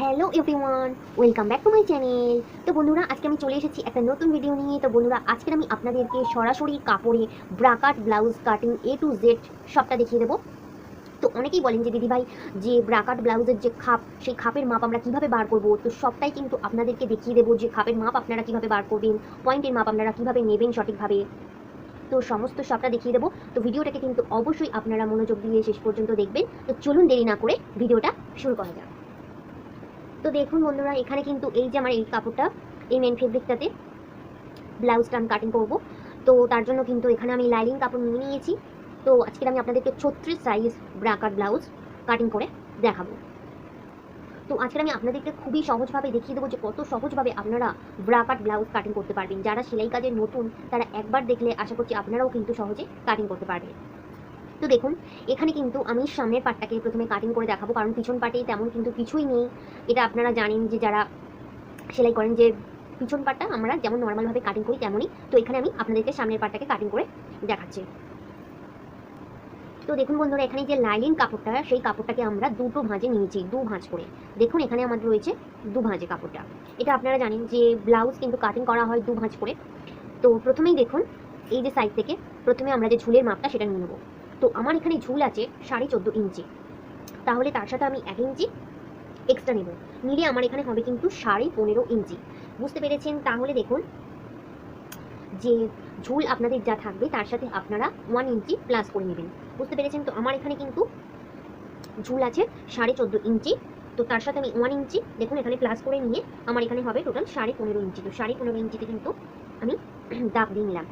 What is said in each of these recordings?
Hello everyone welcome back to my channel তো বন্ধুরা, আজকে আমি চলে এসেছি একটা নতুন ভিডিও নিয়ে। তো বন্ধুরা আজকে আমি আপনাদেরকে সরাসরি কাপড়ে bra cut blouse cutting A to Z সবটা দেখিয়ে দেবো। তো অনেকেই বলেন যে দিদিভাই যে ব্রাকাট ব্লাউজের যে খাপ, সেই খাপের মাপ আমরা কীভাবে বার করব? তো সবটাই কিন্তু আপনাদেরকে দেখিয়ে দেবো যে, খাপের মাপ আপনারা কীভাবে বার করবেন, পয়েন্টের মাপ আপনারা কীভাবে নেবেন সঠিকভাবে। তো সমস্ত সবটা দেখিয়ে দেবো। তো ভিডিওটাকে কিন্তু অবশ্যই আপনারা মনোযোগ দিয়ে শেষ পর্যন্ত দেখবেন। তো চলুন দেরি না করে ভিডিওটা শুরু করা যাক। তো দেখুন বন্ধুরা, এখানে কিন্তু এই যে আমার এই কাপড়টা, এই মেন ফেব্রিকটাতে ব্লাউজটা আমি কাটিং করব। তো তার জন্য কিন্তু এখানে আমি লাইনিং কাপড় নিয়ে নিয়েছি। তো আজকে আমি আপনাদেরকে ছত্রিশ সাইজ ব্রাকার ব্লাউজ কাটিং করে দেখাবো। তো আজকে আমি আপনাদেরকে খুবই সহজভাবে দেখিয়ে দেবো যে কত সহজভাবে আপনারা ব্রাকাট ব্লাউজ কাটিং করতে পারবেন। যারা সেলাই কাজের নতুন, তারা একবার দেখলে আশা করছি আপনারাও কিন্তু সহজে কাটিং করতে পারবেন। তো দেখুন, এখানে কিন্তু আমি সামনের পাটটাকে প্রথমে কাটিং করে দেখাবো, কারণ পিছন পাটে তেমন কিন্তু কিছুই নেই। এটা আপনারা জানেন যে যারা সেলাই করেন যে পিছন পাটটা আমরা যেমন নর্মালভাবে কাটিং করি তেমনই। তো এখানে আমি আপনাদেরকে সামনের পাটটাকে কাটিং করে দেখাচ্ছি। তো দেখুন বন্ধুরা, এখানে যে লাইনিং কাপড়টা, সেই কাপড়টাকে আমরা দুটো ভাঁজে নিয়েছি, দু ভাঁজ করে। দেখুন, এখানে আমাদের রয়েছে দু ভাঁজে কাপড়টা। এটা আপনারা জানেন যে ব্লাউজ কিন্তু কাটিং করা হয় দু ভাঁজ করে। তো প্রথমেই দেখুন, এই যে সাইড থেকে প্রথমে আমরা যে ঝুলের মাপটা সেটা নিয়ে নেব। তো আমার এখানে ঝুল আছে সাড়ে চোদ্দ ইঞ্চি। তাহলে তার সাথে আমি এক ইঞ্চি এক্সট্রা নেব। নিলে আমার এখানে হবে কিন্তু সাড়ে পনেরো ইঞ্চি। বুঝতে পেরেছেন? তাহলে দেখুন, যে ঝুল আপনাদের যা থাকবে তার সাথে আপনারা ওয়ান ইঞ্চি প্লাস করে নেবেন। বুঝতে পেরেছেন? তো আমার এখানে কিন্তু ঝুল আছে সাড়ে চোদ্দ ইঞ্চি। তো তার সাথে আমি ওয়ান ইঞ্চি, দেখুন এখানে প্লাস করে নিয়ে আমার এখানে হবে টোটাল সাড়ে পনেরো ইঞ্চি। তো সাড়ে পনেরো ইঞ্চিতে কিন্তু আমি দাগ দিয়ে নিলাম।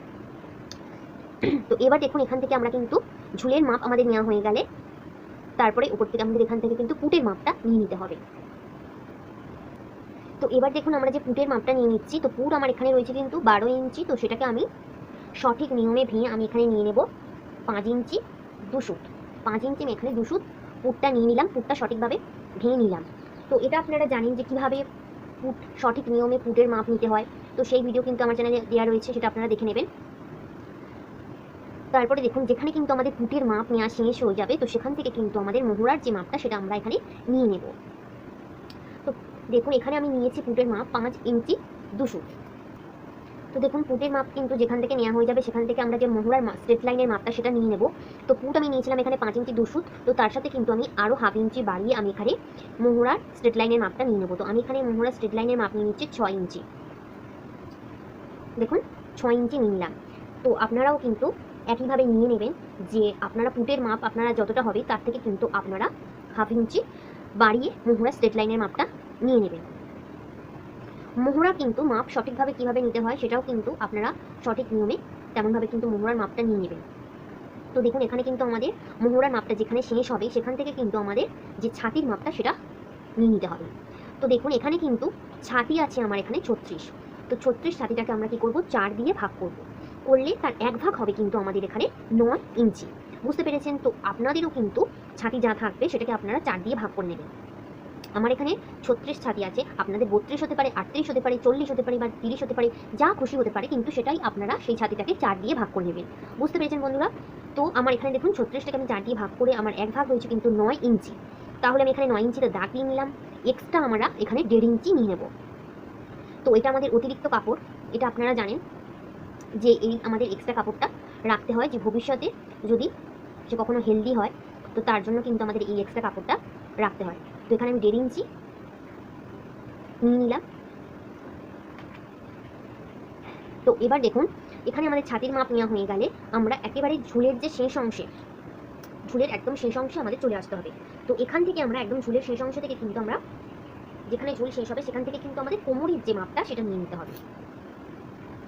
তো এবার দেখুন এখান থেকে আমরা কিন্তু ঝুলের মাপ আমাদের নেওয়া হয়ে গেলে তারপরে উপর থেকে আমাদের এখান থেকে কিন্তু পুটের মাপটা নিয়ে নিতে হবে। তো এবার দেখুন আমরা যে পুটের মাপটা নিয়ে নিচ্ছি, তো পুট আমার এখানে রয়েছে কিন্তু বারো ইঞ্চি, তো সেটাকে আমি সঠিক নিয়মে ভেঙে আমি এখানে নিয়ে নেব পাঁচ ইঞ্চি দুশুট পাঁচ ইঞ্চি আমি এখানে দুশুট পুটটা নিয়ে নিলাম, পুটটা সঠিকভাবে ভেঙে নিলাম। তো এটা আপনারা জানেন যে কীভাবে পুট সঠিক নিয়মে পুটের মাপ নিতে হয়। তো সেই ভিডিও কিন্তু আমার চ্যানেলে দেওয়া রয়েছে, সেটা আপনারা দেখে নেবেন। তারপরে দেখুন, যেখানে কিন্তু আমাদের পুটের মাপ নেওয়া শেষ হয়ে যাবে, তো সেখান থেকে কিন্তু আমাদের মোহরার যে মাপটা, সেটা আমরা এখানে নিয়ে নেব। তো দেখুন, এখানে আমি নিয়েছি পুটের মাপ পাঁচ ইঞ্চি দুশো। তো দেখুন, পুটের মাপ কিন্তু যেখান থেকে নেওয়া হয়ে যাবে, সেখান থেকে আমরা যে মোহরার স্ট্রেট লাইনের মাপটা, সেটা নিয়ে নেব। তো পুট আমি নিয়েছিলাম এখানে পাঁচ ইঞ্চি দুশো, তো তার সাথে কিন্তু আমি আরও হাফ ইঞ্চি বাড়িয়ে আমি এখানে মোহরার স্ট্রেট লাইনের মাপটা নিয়ে নেব। তো আমি এখানে মোহরার স্ট্রেট লাইনের মাপ নিয়ে নিচ্ছি ছয় ইঞ্চি। দেখুন, ছয় ইঞ্চি নিলাম। তো আপনারাও কিন্তু একইভাবে নিয়ে নেবেন যে আপনারা পুটের মাপ আপনারা যতটা হবে তার থেকে কিন্তু আপনারা হাফ ইঞ্চি বাড়িয়ে মোহরা স্ট্রেট লাইনের মাপটা নিয়ে নেবেন। মোহরা কিন্তু মাপ সঠিকভাবে কীভাবে নিতে হয় সেটাও কিন্তু আপনারা সঠিক নিয়মে তেমনভাবে কিন্তু মোহরার মাপটা নিয়ে নেবেন। তো দেখুন, এখানে কিন্তু আমাদের মোহরার মাপটা যেখানে শেষ হবে সেখান থেকে কিন্তু আমাদের যে ছাতির মাপটা সেটা নিয়ে নিতে হবে। তো দেখুন, এখানে কিন্তু ছাতি আছে আমার এখানে ছত্রিশ। তো ছত্রিশ ছাতিটাকে আমরা কি করব? চার দিয়ে ভাগ করব। করলে তার এক ভাগ হবে কিন্তু আমাদের এখানে নয় ইঞ্চি। বুঝতে পেরেছেন? তো আপনাদেরও কিন্তু ছাতি যা থাকবে সেটাকে আপনারা চার দিয়ে ভাগ করে নেবেন। আমার এখানে ছত্রিশ ছাতি আছে, আপনাদের বত্রিশ হতে পারে, আটত্রিশ হতে পারে, চল্লিশ হতে পারে বা তিরিশ হতে পারে, যা খুশি হতে পারে, কিন্তু সেটাই আপনারা সেই ছাতিটাকে চার দিয়ে ভাগ করে নেবেন। বুঝতে পেরেছেন বন্ধুরা? তো আমার এখানে দেখুন, ছত্রিশটাকে আমি চার দিয়ে ভাগ করে আমার এক ভাগ হয়েছে কিন্তু নয় ইঞ্চি। তাহলে আমি এখানে নয় ইঞ্চিতে দাগ দিয়ে নিলাম। এক্সট্রা আমরা এখানে দেড় ইঞ্চি নিয়ে নেব। তো এটা আমাদের অতিরিক্ত কাপড়, এটা আপনারা জানেন। যে এই আমাদের এক্সট্রা কাপড়টা রাখতে হয় যে ভবিষ্যতে যদি সে কখনো হেলদি হয়, তো তার জন্য কিন্তু আমাদের এই এক্সট্রা কাপড়টা রাখতে হয়। তো এখানে আমি দেড় ইঞ্চি নিয়ে নিলাম। তো এবার দেখুন, এখানে আমাদের ছাতির মাপ নেওয়া হয়ে গেলে আমরা একেবারে ঝুলের যে শেষ অংশে, ঝুলের একদম শেষ অংশে আমাদের চলে আসতে হবে। তো এখান থেকে আমরা একদম ঝুলের শেষ অংশ থেকে কিন্তু আমরা যেখানে ঝুল শেষ হবে, সেখান থেকে কিন্তু আমাদের কোমরের যে মাপটা, সেটা নিয়ে নিতে হবে।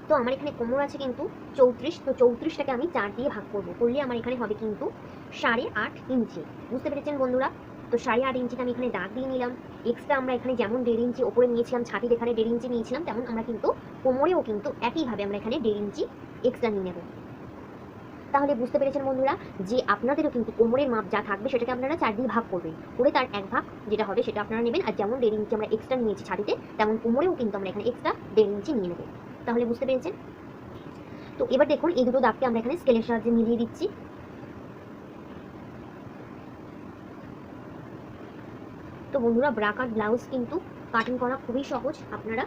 তো আমার এখানে কোমর আছে কিন্তু চৌত্রিশ, তো চৌত্রিশটাকে আমি চার দিয়ে ভাগ করব। করলে আমার এখানে হবে কিন্তু সাড়ে আট ইঞ্চি। বুঝতে পেরেছেন বন্ধুরা? তো সাড়ে আট ইঞ্চিটা আমি এখানে দাগ দিয়ে নিলাম। এক্সট্রা আমরা এখানে যেমন দেড় ইঞ্চি ওপরে নিয়েছিলাম, ছাতির এখানে দেড় ইঞ্চি নিয়েছিলাম, তেমন আমরা কিন্তু কোমরেও কিন্তু একইভাবে আমরা এখানে দেড় ইঞ্চি এক্সট্রা নিয়ে নেব। তাহলে বুঝতে পেরেছেন বন্ধুরা যে আপনাদেরও কিন্তু কোমরের মাপ যা থাকবে সেটাকে আপনারা চার দিয়ে ভাগ করবেন। করে তার এক ভাগ যেটা হবে সেটা আপনারা নেবেন। আর যেমন দেড় ইঞ্চি আমরা এক্সট্রা নিয়েছি ছাতিতে, তেমন কোমরেও কিন্তু আমরা এখানে এক্সট্রা দেড় ইঞ্চি নিয়ে নেব। তাহলে বুঝতে পেরেছেন? তো এবার দেখুন, এই দুটো দাগকে আমরা এখানে স্কেলের সাহায্যে মিলিয়ে দিচ্ছি। তো বন্ধুরা ব্রাকার ব্লাউজ কিন্তু কাটিং করা খুবই সহজ, আপনারা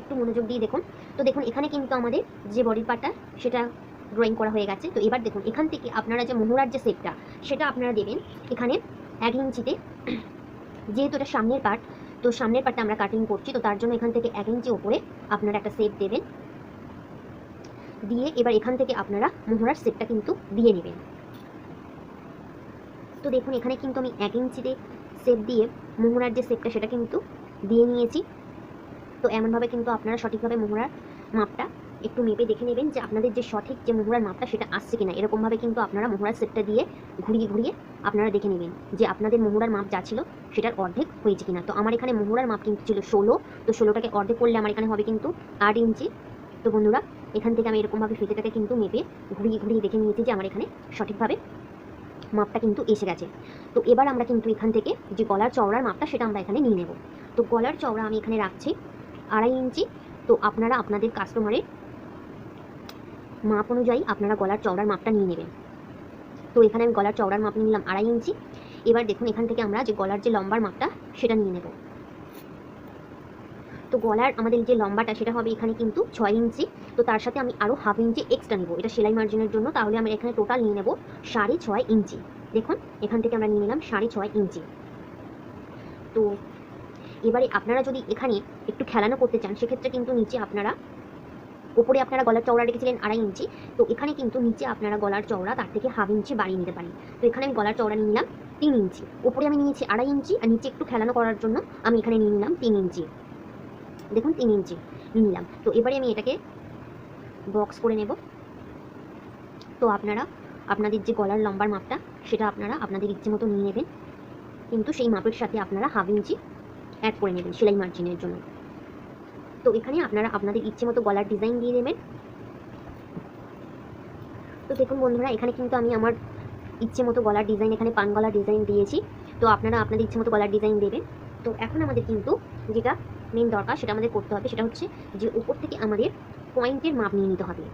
একটু মনোযোগ দিয়ে দেখুন। তো দেখুন, এখানে কিন্তু আমাদের যে বডির পার্টটা সেটা ড্রয়িং করা হয়ে গেছে। তো এবার দেখুন, এখান থেকে আপনারা যে মোহরার যে শেপটা সেটা আপনারা দেবেন। এখানে এক ইঞ্চিতে, যেহেতু এটা সামনের পার্ট তো সামনের পার্টটা আমরা কাটিং করছি, তো তার জন্য এখান থেকে এক ইঞ্চি ওপরে আপনারা একটা সেপ দেবেন। দিয়ে এবার এখান থেকে আপনারা মোহরার সেপটা কিন্তু দিয়ে নেবেন। তো দেখুন, এখানে কিন্তু আমি এক ইঞ্চিতে সেপ দিয়ে মোহরার যে সেপটা সেটা কিন্তু দিয়ে নিয়েছি। তো এমনভাবে কিন্তু আপনারা সঠিকভাবে মোহরার মাপটা একটু মেপে দেখে নেবেন যে আপনাদের যে সঠিক যে মোহরার মাপটা সেটা আসছে কিনা। এরকমভাবে কিন্তু আপনারা মোহরার সেটটা দিয়ে ঘুরিয়ে ঘুরিয়ে আপনারা দেখে নেবেন যে আপনাদের মোহরার মাপ যা ছিল সেটার অর্ধেক হয়েছে কিনা। তো আমার এখানে মোহরার মাপ কিন্তু ছিল ষোলো। তো ষোলোটাকে অর্ধেক করলে আমার এখানে হবে কিন্তু আট ইঞ্চি। তো বন্ধুরা, এখান থেকে আমি এরকমভাবে ফিতেটাকে কিন্তু মেপে ঘুরিয়ে ঘুরিয়ে দেখে নিয়েছি যে আমার এখানে সঠিকভাবে মাপটা কিন্তু এসে গেছে। তো এবার আমরা কিন্তু এখান থেকে যে গলার চওড়ার মাপটা সেটা আমরা এখানে নিয়ে নেব। তো গলার চওড়া আমি এখানে রাখছি আড়াই ইঞ্চি। তো আপনারা আপনাদের কাস্টমারের মাপ অনুযায়ী আপনারা গলার চওড়ার মাপটা নিয়ে নেবেন। তো এখানে আমি গলার চওড়ার মাপ নিলাম আড়াই ইঞ্চি। এবার দেখুন এখান থেকে আমরা যে গলার যে লম্বার মাপটা, সেটা নিয়ে নেব। তো গলার আমাদের যে লম্বাটা, সেটা হবে এখানে কিন্তু ছয় ইঞ্চি। তো তার সাথে আমি আরও হাফ ইঞ্চি এক্সট্রা নেব। এটা সেলাই মার্জিনের জন্য। তাহলে আমরা এখানে টোটাল নিয়ে নেব সাড়ে ছয় ইঞ্চি। দেখুন, এখান থেকে আমরা নিয়ে নিলাম সাড়ে ছয় ইঞ্চি। তো এবারে আপনারা যদি এখানে একটু খেলানো করতে চান, সেক্ষেত্রে কিন্তু নিচে আপনারা উপরে আপনারা গলার চওড়া রেখেছিলেন আড়াই ইঞ্চি, তো এখানে কিন্তু নিচে আপনারা গলার চওড়া তার থেকে হাফ ইঞ্চি বাড়িয়ে নিতে পারেন। তো এখানে আমি গলার চওড়া নিলাম তিন ইঞ্চি। উপরে আমি নিয়েছি আড়াই ইঞ্চি, আর নিচে একটু খেলানো করার জন্য আমি এখানে নিয়ে নিলাম তিন ইঞ্চি। দেখুন, তিন ইঞ্চি নিলাম। তো এবারে আমি এটাকে বক্স করে নেব। তো আপনারা, আপনাদের যে গলার লম্বার মাপটা, সেটা আপনারা আপনাদের ইচ্ছে মতো নিয়ে নেবেন। কিন্তু সেই মাপের সাথে আপনারা হাফ ইঞ্চি অ্যাড করে নেবেন, সেলাই মার্জিনের জন্য। তো এখানে আপনারা আপনাদের ইচ্ছে মতো গলার ডিজাইন দিয়ে দেবেন তো দেখুন বন্ধুরা, এখানে কিন্তু আমি আমার ইচ্ছে মতো গলার ডিজাইন এখানে পান গলার ডিজাইন দিয়েছি। তো আপনারা আপনাদের ইচ্ছে মতো গলার ডিজাইন দেবেন। তো এখন আমাদের কিন্তু যেটা মেন দরকার, সেটা আমাদের করতে হবে, সেটা হচ্ছে যে উপর থেকে আমাদের পয়েন্টের মাপ নিয়ে নিতে হবে।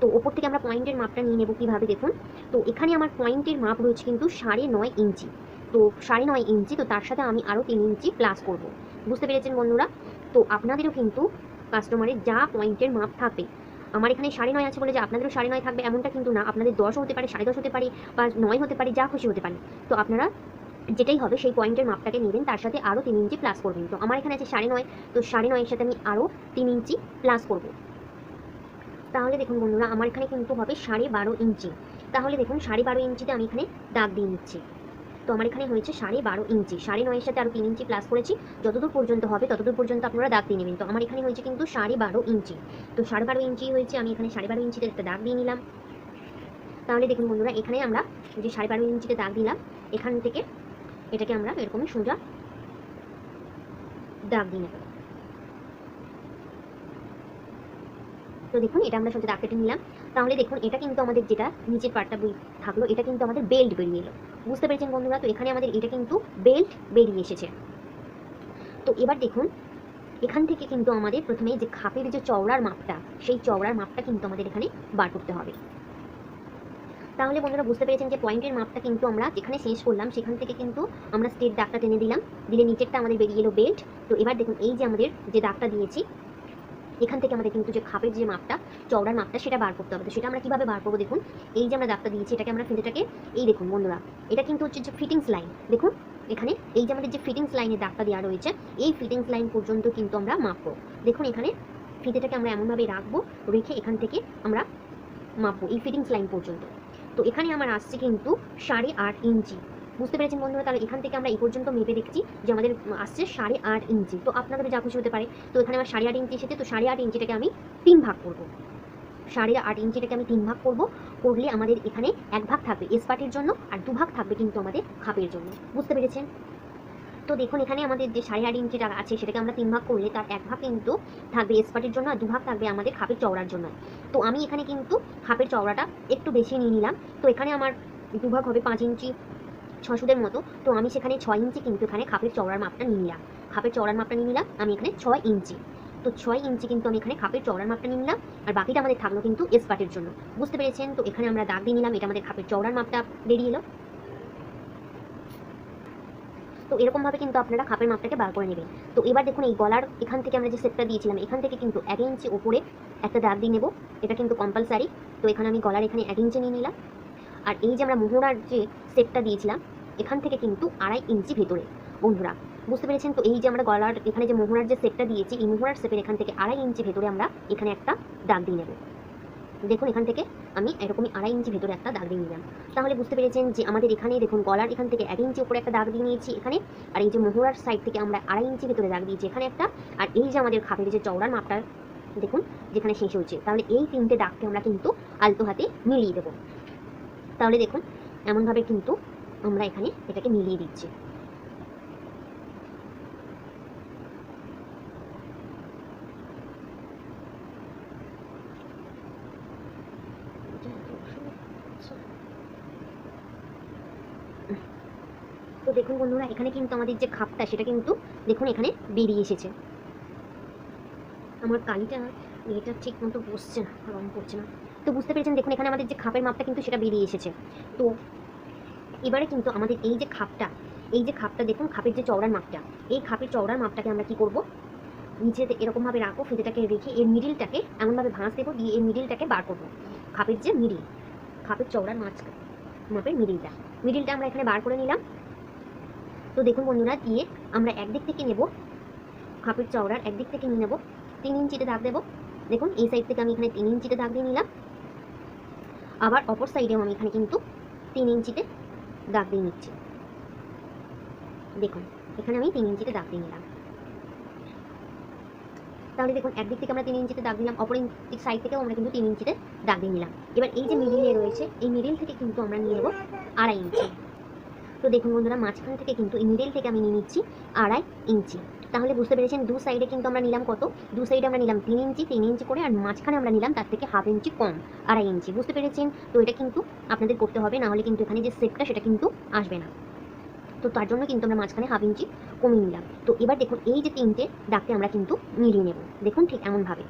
তো ওপর থেকে আমরা পয়েন্টের মাপটা নিয়ে নেব কীভাবে দেখুন? তো এখানে আমার পয়েন্টের মাপ রয়েছে কিন্তু সাড়ে নয় ইঞ্চি। তো সাড়ে নয় ইঞ্চি, তো তার সাথে আমি আরও তিন ইঞ্চি প্লাস করব। বুঝতে পেরেছেন বন্ধুরা? তো আপনাদেরও কিন্তু কাস্টমারের যা পয়েন্টের মাপ থাকবে। আমার এখানে সাড়ে নয় আছে বলে যে আপনাদেরও সাড়ে নয় থাকবে এমনটা কিন্তু না। আপনাদের দশ হতে পারে, সাড়ে দশ হতে পারে বা নয় হতে পারে, যা খুশি হতে পারে। তো আপনারা যেটাই হবে সেই পয়েন্টের মাপটাকে নেবেন, তার সাথে আরও তিন ইঞ্চি প্লাস করবেন। তো আমার এখানে আছে সাড়ে নয়, তো সাড়ে নয়ের সাথে আমি আরও তিন ইঞ্চি প্লাস করব। তাহলে দেখুন বন্ধুরা, আমার এখানে কিন্তু হবে সাড়ে বারো ইঞ্চি। তাহলে দেখুন, সাড়ে বারো ইঞ্চিতে আমি এখানে দাগ দিয়ে নিচ্ছি। তো আমার এখানে হয়েছে সাড়ে বারো ইঞ্চি। সাড়ে নয়ের সাথে আরও তিন ইঞ্চি প্লাস করেছি। যতদূর পর্যন্ত হবে, ততদূর পর্যন্ত আপনারা দাগ দিয়ে নেবেন। তো আমার এখানে হয়েছে কিন্তু সাড়ে বারো ইঞ্চি। তো সাড়ে বারো ইঞ্চি হয়েছে, আমি এখানে সাড়ে বারো ইঞ্চিতে একটা দাগ দিয়ে নিলাম। তাহলে দেখুন বন্ধুরা, এখানে আমরা যে সাড়ে বারো ইঞ্চিতে দাগ দিলাম, এখান থেকে এটাকে আমরা এরকমই সোজা দাগ দিয়ে নেব। তো দেখুন, এটা আমরা সোজা দাগ কেটে নিলাম। তাহলে দেখুন, এটা কিন্তু আমাদের যেটা নিচের পার্টটা থাকল, এটা কিন্তু আমাদের বেল্ট বেরিয়ে এলো। বুঝতে পেরেছেন বন্ধুরা? তো এখানে আমাদের এটা কিন্তু বেল্ট বেরিয়ে এসেছে। তো এবার দেখুন, এখান থেকে কিন্তু আমাদের প্রথমে যে খাপের যে চওড়ার মাপটা, সেই চওড়ার মাপটা কিন্তু আমাদের এখানে বার করতে হবে। তাহলে বন্ধুরা, বুঝতে পেরেছেন যে পয়েন্টের মাপটা কিন্তু আমরা যেখানে শেষ করলাম, সেখান থেকে কিন্তু আমরা স্টেট দাগটা টেনে দিলাম দিলে নিচেরটা আমাদের বেরিয়ে এলো বেল্ট তো এবার দেখুন, এই যে আমাদের যে দাগটা দিয়েছি এখান থেকে আমাদের কিন্তু যে খাপের যে মাপটা, চওড়ার মাপটা, সেটা বার করতে হবে। তো সেটা আমরা কীভাবে বার করব দেখুন? এই যে আমরা দাগটা দিয়েছি, এটাকে আমরা ফিতেটাকে এই দেখুন বন্ধুরা, এটা কিন্তু হচ্ছে যে ফিটিংস লাইন দেখুন, এখানে এই যে আমাদের যে ফিটিংস লাইনের দাগটা দেওয়া রয়েছে, এই ফিটিংস লাইন পর্যন্ত কিন্তু আমরা মাপবো। দেখুন এখানে ফিতেটাকে আমরা এমনভাবে রাখব, রেখে এখান থেকে আমরা মাপবো, এই ফিটিংস লাইন পর্যন্ত। তো এখানে আমার আসছে কিন্তু সাড়ে আট ইঞ্চি। বুঝতে পেরেছেন বন্ধুরা, তাহলে এখান থেকে আমরা এই পর্যন্ত মেপে দেখছি যে আমাদের আসছে সাড়ে আট ইঞ্চি। তো আপনাদের যা খুশি হতে পারে। তো এখানে আমার সাড়ে আট ইঞ্চি এসেছে, তো সাড়ে আট ইঞ্চিটাকে আমি তিন ভাগ করব। সাড়ে আট ইঞ্চিটাকে আমি তিন ভাগ করব। করলে আমাদের এখানে এক ভাগ থাকবে এসপাটির জন্য আর দু ভাগ থাকবে কিন্তু আমাদের খাপের জন্য। বুঝতে পেরেছেন? তো দেখুন, এখানে আমাদের যে সাড়ে আট ইঞ্চিটা আছে, সেটাকে আমরা তিন ভাগ করলে তার এক ভাগ কিন্তু থাকবে এসপাটির জন্য আর দু ভাগ থাকবে আমাদের খাপের চওড়ার জন্য। তো আমি এখানে কিন্তু খাপের চওড়াটা একটু বেশি নিয়ে নিলাম। তো এখানে আমার দুভাগ হবে পাঁচ ইঞ্চি ছশোদের মতো, তো আমি সেখানে ছয় ইঞ্চি কিন্তু এখানে খাপের চওড়ার মাপটা নিয়ে নিলাম। খাপের চওড়ার মাপটা নিয়ে নিলাম, আমি এখানে ছয় ইঞ্চি। তো ছয় ইঞ্চি কিন্তু আমি এখানে খাপের চওড়ার মাপটা নিয়ে নিলাম, আর বাকিটা আমাদের থাকল কিন্তু এসপাটের জন্য। বুঝতে পেরেছেন? তো এখানে আমরা দাগ দিয়ে নিলাম, এটা আমাদের খাপের চওড়ার মাপটা বেরিয়ে এলো। তো এরকমভাবে কিন্তু আপনারা খাপের মাপটাকে বার করে নেবেন। তো এবার দেখুন, এই গলার এখান থেকে আমরা যে সেটটা দিয়েছিলাম, এখান থেকে কিন্তু এক ইঞ্চি ওপরে একটা দাগ দিয়ে নেব। এটা কিন্তু কম্পালসারি তো এখানে আমি গলার এখানে এক ইঞ্চি নিয়ে নিলাম। আর এই যে আমরা মোহরার যে সেটটা দিয়েছিলাম, এখান থেকে কিন্তু আড়াই ইঞ্চি ভেতরে, বন্ধুরা। বুঝতে পেরেছেন তো? এই যে আমরা গলার, এখানে যে মোহরার যে সেটটা দিয়েছি, এই মোহরার সেপের এখান থেকে আড়াই ইঞ্চি ভেতরে আমরা এখানে একটা দাগ দিয়ে নেব। দেখুন, এখান থেকে আমি এরকমই আড়াই ইঞ্চি ভেতরে একটা দাগ দিয়ে নিলাম। তাহলে বুঝতে পেরেছেন যে আমাদের এখানে দেখুন, গলার এখান থেকে এক ইঞ্চি উপরে একটা দাগ দিয়ে নিয়েছি এখানে, আর এই যে মোহরার সাইড থেকে আমরা আড়াই ইঞ্চি ভেতরে দাগ দিয়েছি এখানে একটা, আর এই যে আমাদের খাপের যে চওড়ার মাপটা দেখুন, যেখানে শেষ হয়েছে। তাহলে এই তিনটে দাগকে আমরা কিন্তু আলতো হাতে মিলিয়ে দেবো। তাহলে দেখুন, এমনভাবে কিন্তু আমরা এখানে এটাকে মিলিয়ে দিচ্ছি। তো দেখুন বন্ধুরা, এখানে কিন্তু আমাদের যে খাপটা, সেটা কিন্তু দেখুন এখানে বেরিয়ে এসেছে। আমার কালিটা এটা ঠিক মতো বসছে না, রং পড়ছে না। তো বুঝতে পেরেছেন, দেখুন, এখানে আমাদের যে খাপের মাপটা কিন্তু সেটা বেরিয়ে এসেছে। তো এবারে কিন্তু আমাদের এই যে খাপটা, এই যে খাপটা দেখুন, খাপের যে চওড়ার মাপটা, এই খাপের চওড়ার মাপটাকে আমরা কি করব? নিচেতে এরকমভাবে রাখব ফিতেটাকে রেখে এর মিডিলটাকে এমনভাবে ভাঁজ দেবো, দিয়ে এর মিডিলটাকে বার করব। খাপের যে মিডিল খাপের চওড়ার মাছ মাপের মিডিলটা মিডিলটা আমরা এখানে বার করে নিলাম। তো দেখুন বন্ধুরা, দিয়ে আমরা একদিক থেকে নেব, খাপের চওড়ার একদিক থেকে নিয়ে নেব, তিন ইঞ্চিতে দাগ দেবো। দেখুন, এই সাইড থেকে আমি এখানে তিন ইঞ্চিতে দাগ দিয়ে নিলাম। আবার অপর সাইডেও আমি এখানে কিন্তু তিন ইঞ্চিতে দাগ দিয়ে নিচ্ছি। দেখুন, এখানে আমি তিন ইঞ্চিতে দাগ দিয়ে নিলাম। তাহলে দেখুন, একদিক থেকে আমরা তিন ইঞ্চিতে দাগ দিলাম, অপর সাইড থেকেও আমরা কিন্তু তিন ইঞ্চিতে দাগ দিয়ে নিলাম। এবার এই যে মিডিলে রয়েছে, এই মিডিল থেকে কিন্তু আমরা নিয়ে নেব আড়াই ইঞ্চি। তো দেখুন বন্ধুরা, মাঝখান থেকে কিন্তু এই মিডিল থেকে আমি নিয়ে নিচ্ছি আড়াই ইঞ্চি। তাহলে বুঝতে পেরেছেন, দু সাইডে কিন্তু আমরা নিলাম কত? দু সাইডে আমরা নিলাম তিন ইঞ্চি তিন ইঞ্চি করে, আর মাঝখানে আমরা নিলাম তার থেকে হাফ ইঞ্চি কম, আড়াই ইঞ্চি। বুঝতে পেরেছেন? তো এটা কিন্তু আপনাদের করতে হবে না হলে কিন্তু এখানে যে সেপটা সেটা কিন্তু আসবে না। তো তার জন্য কিন্তু আমরা মাঝখানে হাফ ইঞ্চি কমিয়ে নিলাম। তো এবার দেখুন, এই যে তিনটে দাগকে আমরা কিন্তু মিলিয়ে নেব। দেখুন ঠিক এমনভাবে।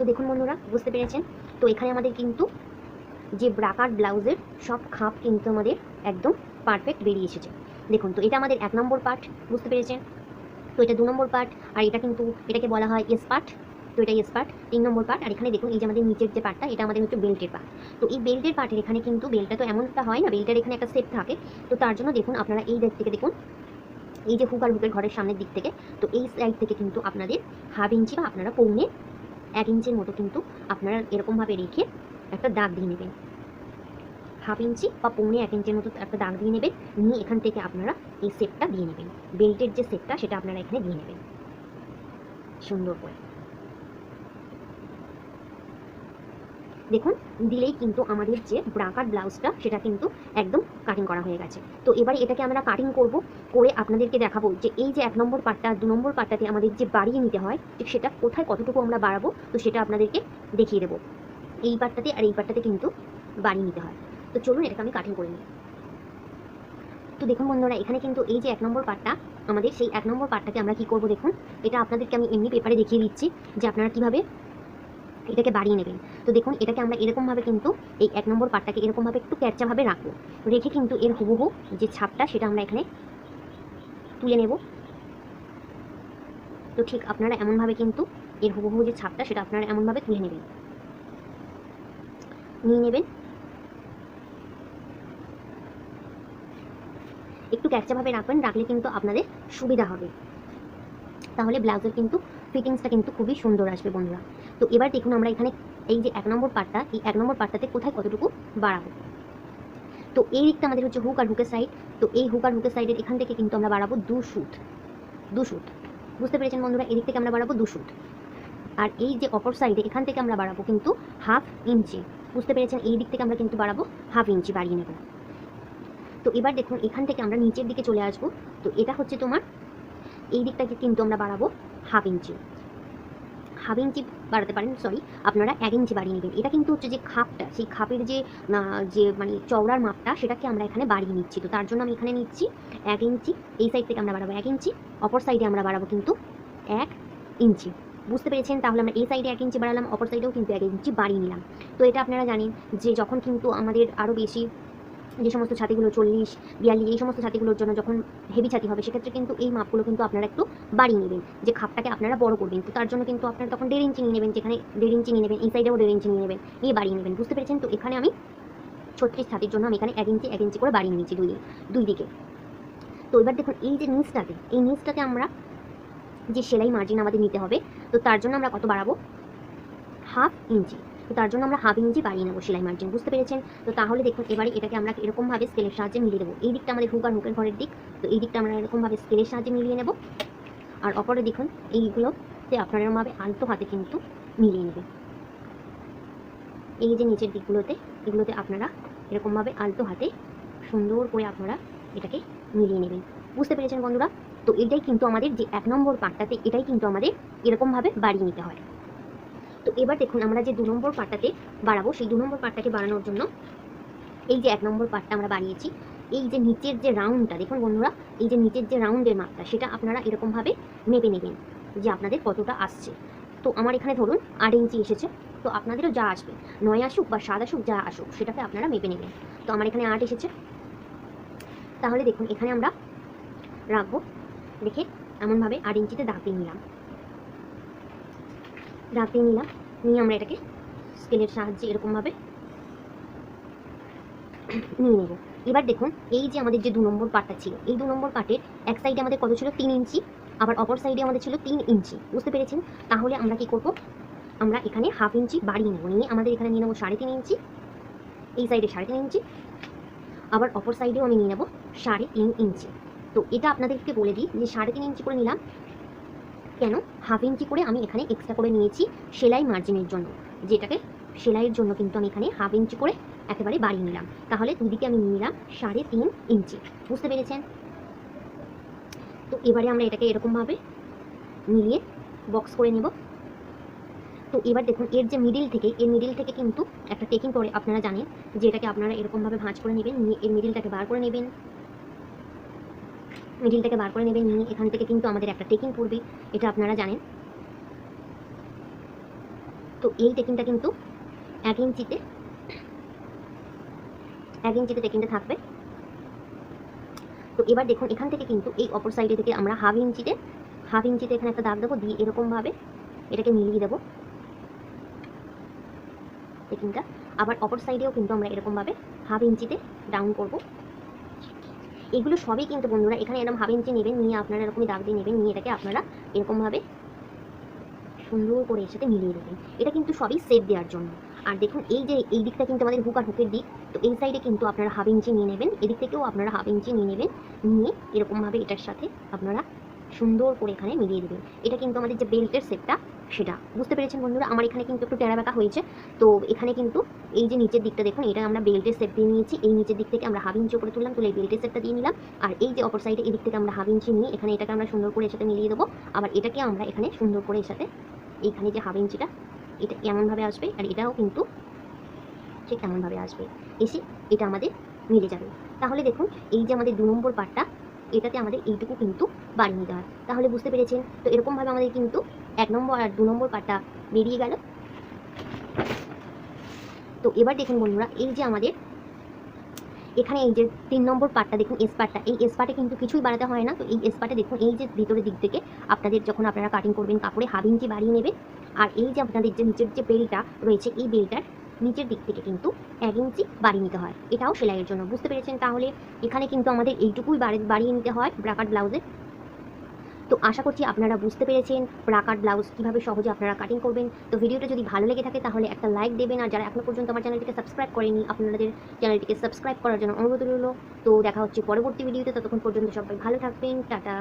তো দেখুন বন্ধুরা, বুঝতে পেরেছেন? তো এখানে আমাদের কিন্তু যে ব্রাকার ব্লাউজের সব খাপ কিন্তু আমাদের একদম পারফেক্ট বেরিয়ে এসেছে। দেখুন তো, এটা আমাদের এক নম্বর পার্ট বুঝতে পেরেছেন? তো এটা দু নম্বর পার্ট আর এটা কিন্তু এটাকে বলা হয় এস পার্ট তো এটা এস পার্ট তিন নম্বর পার্ট আর এখানে দেখুন এই যে আমাদের নিচের যে পার্টটা এটা আমাদের হচ্ছে বেল্টের পার্ট তো এই বেল্টের পার্টের এখানে কিন্তু বেল্টটা তো এমনটা হয় না বেল্টের এখানে একটা সেট থাকে। তো তার জন্য দেখুন আপনারা এই দিক থেকে দেখুন, এই যে হুক আর হুকের ঘরের সামনের দিক থেকে, তো এই সাইড থেকে কিন্তু আপনাদের হাফ ইঞ্চি বা আপনারা পৌনে এক ইঞ্চির মতো কিন্তু আপনারা এরকমভাবে রেখে একটা দাগ দিয়ে নেবেন। হাফ ইঞ্চি বা পৌনে এক ইঞ্চির মতো একটা দাগ দিয়ে নেবেন। নিয়ে এখান থেকে আপনারা এই সেপটা দিয়ে নেবেন। বেল্টের যে সেপটা সেটা আপনারা এখানে দিয়ে নেবেন। সুন্দর করে। দেখুন, দিলেই কিন্তু আমাদের যে ব্রাকার ব্লাউজটা, সেটা কিন্তু একদম কাটিং করা হয়ে গেছে। তো এবারে এটাকে আমরা কাটিং করব, করে আপনাদেরকে দেখাবো যে এই যে এক নম্বর পার্টটা দু নম্বর পার্টটাতে আমাদের যে বাড়িয়ে নিতে হয়, ঠিক সেটা কোথায় কতটুকু আমরা বাড়াবো, তো সেটা আপনাদেরকে দেখিয়ে দেবো। এই পার্টটাতে আর এই পার্টটাতে কিন্তু বাড়িয়ে নিতে হয়। তো চলুন এটাকে আমি কাটিং করে নিই। তো দেখুন বন্ধুরা, এখানে কিন্তু এই যে এক নম্বর পার্টটা আমাদের সেই এক নম্বর পার্টটাকে আমরা কি করব দেখুন, এটা আপনাদেরকে আমি এমনি পেপারে দেখিয়ে দিচ্ছি যে আপনারা কীভাবে এটাকে বাড়িয়ে নেবেন। তো দেখুন, এটাকে আমরা এরকমভাবে কিন্তু এই এক নম্বর পার্টটাকে এরকমভাবে একটু ক্যাচাভাবে রাখব। রেখে কিন্তু এর হুবহু যে ছাপটা, সেটা আমরা এখানে তুলে নেব। তো ঠিক আপনারা এমনভাবে কিন্তু এর হুবহু যে ছাপটা, সেটা আপনারা এমনভাবে তুলে নেবেন। নিয়ে নেবেন। একটু ক্যাচাভাবে রাখবেন, রাখলে কিন্তু আপনাদের সুবিধা হবে। তাহলে ব্লাউজের কিন্তু ফিটিংসটা কিন্তু খুবই সুন্দর আসবে বন্ধুরা। তো এবার দেখুন, আমরা এখানে এই যে এক নম্বর পার্টটা এই এক নম্বর পার্টটাতে কোথায় কতটুকু বাড়াবো? তো এই দিকটা আমাদের হচ্ছে হুক আর হুকের সাইড তো এই হুক আর হুকের সাইডের এখান থেকে কিন্তু আমরা বাড়াবো দু শুট দু শুট বুঝতে পেরেছেন বন্ধুরা? এদিক থেকে আমরা বাড়াবো দু শুট আর এই যে অপর সাইডে এখান থেকে আমরা বাড়াবো কিন্তু হাফ ইঞ্চি। বুঝতে পেরেছেন? এই দিক থেকে আমরা কিন্তু বাড়াবো হাফ ইঞ্চি বাড়িয়ে নেব। তো এবার দেখুন, এখান থেকে আমরা নিচের দিকে চলে আসব। তো এটা হচ্ছে তোমার, এই দিকটাকে কিন্তু আমরা বাড়াবো হাফ ইঞ্চি। হাফ ইঞ্চি বাড়াতে পারেন সরি আপনারা এক ইঞ্চি বাড়িয়ে নেবেন। এটা কিন্তু হচ্ছে যে খাপটা, সেই খাপের যে যে মানে চওড়ার মাপটা, সেটাকে আমরা এখানে বাড়িয়ে নিচ্ছি। তো তার জন্য আমি এখানে নিচ্ছি এক ইঞ্চি, এই সাইড থেকে আমরা বাড়াবো এক ইঞ্চি, অপর সাইডে আমরা বাড়াবো কিন্তু এক ইঞ্চি। বুঝতে পেরেছেন? তাহলে আমরা এই সাইডে এক ইঞ্চি বাড়ালাম, অপর সাইডেও কিন্তু এক ইঞ্চি বাড়িয়ে নিলাম। তো এটা আপনারা জানেন যে যখন কিন্তু আমাদের আরও বেশি যে সমস্ত ছাতিগুলো চল্লিশ, বিয়াল্লিশ, এই সমস্ত ছাতিগুলোর জন্য যখন হেভি ছাতি হবে, সেক্ষেত্রে কিন্তু এই মাপগুলো কিন্তু আপনারা একটু বাড়িয়ে নেবেন। যে খাপটাকে আপনারা বড় করবেন, তো তার জন্য কিন্তু আপনারা তখন দেড় ইঞ্চি নিয়ে নেবেন, যেখানে দেড় ইঞ্চি নিয়ে নেবেন এই সাইডেও দেড় ইঞ্চি নিয়ে নেবেন, নিয়ে বাড়িয়ে নেবেন। বুঝতে পেরেছেন? তো এখানে আমি ছত্রিশ ছাতির জন্য আমি এখানে এক ইঞ্চি এক ইঞ্চি করে বাড়িয়ে নিয়েছি দুই দুই দিকে। তো এবার দেখুন, এই যে নিচটাতে, এই নিচটাতে আমরা যে সেলাই মার্জিন আমাদের নিতে হবে, তো তার জন্য আমরা কত বাড়াবো? হাফ ইঞ্চি তো তার জন্য আমরা হাফ ইঞ্চি বাড়িয়ে নেব সেলাই মার্জিন বুঝতে পেরেছেন? তো তাহলে দেখুন, এবারে এটাকে আমরা এরকমভাবে স্কেলের সাহায্যে মিলিয়ে দেবো। এই দিকটা আমাদের হুক আর হুকের ঘরের দিক, তো এই দিকটা আমরা এরকমভাবে স্কেলের সাহায্যে মিলিয়ে নেব। আর অপরে দেখুন, এইগুলোতে আপনারা এরকমভাবে আলতো হাতে কিন্তু মিলিয়ে নেবেন। এই যে নিচের দিকগুলোতে, এগুলোতে আপনারা এরকমভাবে আলতো হাতে সুন্দর করে আপনারা এটাকে মিলিয়ে নেবেন। বুঝতে পেরেছেন বন্ধুরা? তো এটাই কিন্তু আমাদের যে এক নম্বর পাটটাতে এটাই কিন্তু আমাদের এরকমভাবে বাড়িয়ে নিতে হয়। তো এবার দেখুন আমরা যে দু নম্বর পাটটাতে বাড়াবো, সেই দু নম্বর পাটটাকে বাড়ানোর জন্য এই যে এক নম্বর পাটটা আমরা বাড়িয়েছি, এই যে নিচের যে রাউন্ডটা, দেখুন বন্ধুরা, এই যে নিচের যে রাউন্ডের মাপটা, সেটা আপনারা এরকমভাবে মেপে নেবেন যে আপনাদের কতটা আসছে। তো আমার এখানে ধরুন আট ইঞ্চি এসেছে, তো আপনাদেরও যা আসবে, নয় আসুক বা সাত আসুক, যা আসুক, সেটাকে আপনারা মেপে নেবেন। তো আমার এখানে আট এসেছে। তাহলে দেখুন, এখানে আমরা রাখব দেখে এমনভাবে আট ইঞ্চিতে দাগ দিয়ে নিলাম। দিয়ে নিলাম। নিয়ে আমরা এটাকে স্কেলের সাহায্যে এরকমভাবে নিয়ে নেব। এবার দেখুন, এই যে আমাদের যে দু নম্বর পাটটা ছিল, এই দু নম্বর পাটের এক সাইডে আমাদের কত ছিল? তিন ইঞ্চি, আবার অপর সাইডে আমাদের ছিল তিন ইঞ্চি। বুঝতে পেরেছেন? তাহলে আমরা কি করব? আমরা এখানে হাফ ইঞ্চি বাড়িয়ে নেব। নিয়ে আমাদের এখানে নিয়ে নেব সাড়ে তিন ইঞ্চি, এই সাইডে সাড়ে তিন ইঞ্চি, আবার অপর সাইডেও আমি নিয়ে নেব সাড়ে তিন ইঞ্চি। তো এটা আপনাদেরকে বলে দিই যে সাড়ে তিন ইঞ্চি করে নিলাম কেন? হাফ ইঞ্চি করে আমি এখানে এক্সট্রা করে নিয়েছি সেলাই মার্জিনের জন্য। যেটাকে সেলাইয়ের জন্য কিন্তু আমি এখানে হাফ ইঞ্চি করে একেবারে বাড়িয়ে নিলাম। তাহলে দুদিকে আমি নিয়ে নিলাম সাড়ে তিন ইঞ্চি বুঝতে পেরেছেন? তো এবারে আমরা এটাকে এরকমভাবে মিলিয়ে বক্স করে নেব। তো এবার দেখুন, এর যে মিডিল থেকে, এর মিডিল থেকে কিন্তু একটা টেকিং করে আপনারা জানেন যে এটাকে আপনারা এরকমভাবে ভাঁজ করে নেবেন, নিয়ে এর মিডিলটাকে বার করে নেবেন। মিডিলটাকে বার করে নেবেন, নিয়ে এখান থেকে কিন্তু আমাদের একটা টেকিং পড়বে, এটা আপনারা জানেন। তো এই টেকিংটা কিন্তু এক ইঞ্চিতে এক ইঞ্চিতে টেকিংটা থাকবে। তো এবার দেখুন, এখান থেকে কিন্তু এই অপর সাইডে থেকে আমরা হাফ ইঞ্চিতে হাফ ইঞ্চিতে এখানে একটা দাগ দেবো, দিয়ে এরকমভাবে এটাকে মিলিয়ে দেবো। টেকিংটা আবার অপর সাইডেও কিন্তু আমরা এরকমভাবে হাফ ইঞ্চিতে ডাউন করব। এগুলো সবই কিন্তু বন্ধুরা এখানে এরকম হাফ ইঞ্চি নেবেন, নিয়ে আপনারা এরকমই দাগ দিয়ে নেবেন, নিয়ে এটাকে আপনারা এরকমভাবে সুন্দর করে এর সাথে মিলিয়ে দেবেন এটা কিন্তু সবই সেপ দেওয়ার জন্য। আর দেখুন, এই যে এই দিকটা কিন্তু আমাদের হুক আর হুকের দিক, তো এই সাইডে কিন্তু আপনারা হাফ ইঞ্চি নিয়ে নেবেন, এদিক থেকেও আপনারা হাফ ইঞ্চি নিয়ে নেবেন, নিয়ে এরকমভাবে এটার সাথে আপনারা সুন্দর করে এখানে মিলিয়ে দেবেন। এটা কিন্তু আমাদের যে বেল্টের সেটটা সেটা। বুঝতে পেরেছেন বন্ধুরা? আমার এখানে কিন্তু একটু টেরা বাঁকা হয়েছে। তো এখানে কিন্তু এই যে নিচের দিকটা দেখুন, এটা আমরা বেল্টের সেট দিয়ে নিয়েছি। এই নিচের দিক থেকে আমরা হাফ ইঞ্চি উপরে তুললাম, তুলে বেল্টের সেটটা দিয়ে নিলাম। আর এই যে অপর সাইডে এদিক থেকে আমরা হাফ ইঞ্চি নিয়ে এখানে এটাকে আমরা সুন্দর করে এর সাথে মিলিয়ে দেবো। আবার এটাকে আমরা এখানে সুন্দর করে এর সাথে এইখানে যে হাফ ইঞ্চিটা এটা এমনভাবে আসবে? আর এটাও কিন্তু ঠিক এমনভাবে আসবে? এসে এটা আমাদের মিলে যাবে। তাহলে দেখুন, এই যে আমাদের দু নম্বর পার্টটা এটাতে আমাদের এইটুকু কিন্তু বাড়িয়ে নিতে হয়। তাহলে বুঝতে পেরেছেন? তো এরকমভাবে আমাদের কিন্তু এক নম্বর আর দু নম্বর পার্টটা বেরিয়ে গেল। তো এবার দেখুন বন্ধুরা, এই যে আমাদের, এখানে এই যে তিন নম্বর পার্টটা দেখুন এস এই এস কিন্তু কিছুই বাড়াতে হয় না। তো এই এস দেখুন, এই যে ভিতরের দিক থেকে আপনাদের যখন আপনারা কাটিং করবেন, কাপড়ে হাফ ইঞ্চি বাড়িয়ে নেবেন, আর এই যে আপনাদের যে নিচের যে বেলটা রয়েছে, এই বেলটার নিচের দিক থেকে কিন্তু এক ইঞ্চি বাড়িয়ে নিতে হয়। এটাও সেলাইয়ের জন্য। বুঝতে পেরেছেন তাহলে? এখানে কিন্তু আমাদের এইটুকুই বাড়ি- বাড়িয়ে নিতে হয় ব্রাকাট ব্লাউজে তো আশা করছি আপনারা বুঝতে পেরেছেন প্রাকার ব্লাউজ কীভাবে সহজে আপনারা কাটিং করবেন। তো ভিডিওটা যদি ভালো লেগে থাকে তাহলে একটা লাইক দেবেন আর যারা এখনও পর্যন্ত আমার চ্যানেলটিকে সাবস্ক্রাইব করেনি, আপনাদের চ্যানেলটিকে সাবস্ক্রাইব করার জন্য অনুরোধ রইল। তো দেখা হচ্ছে পরবর্তী ভিডিওতে ততক্ষণ পর্যন্ত সবাই ভালো থাকবেন, টাটা।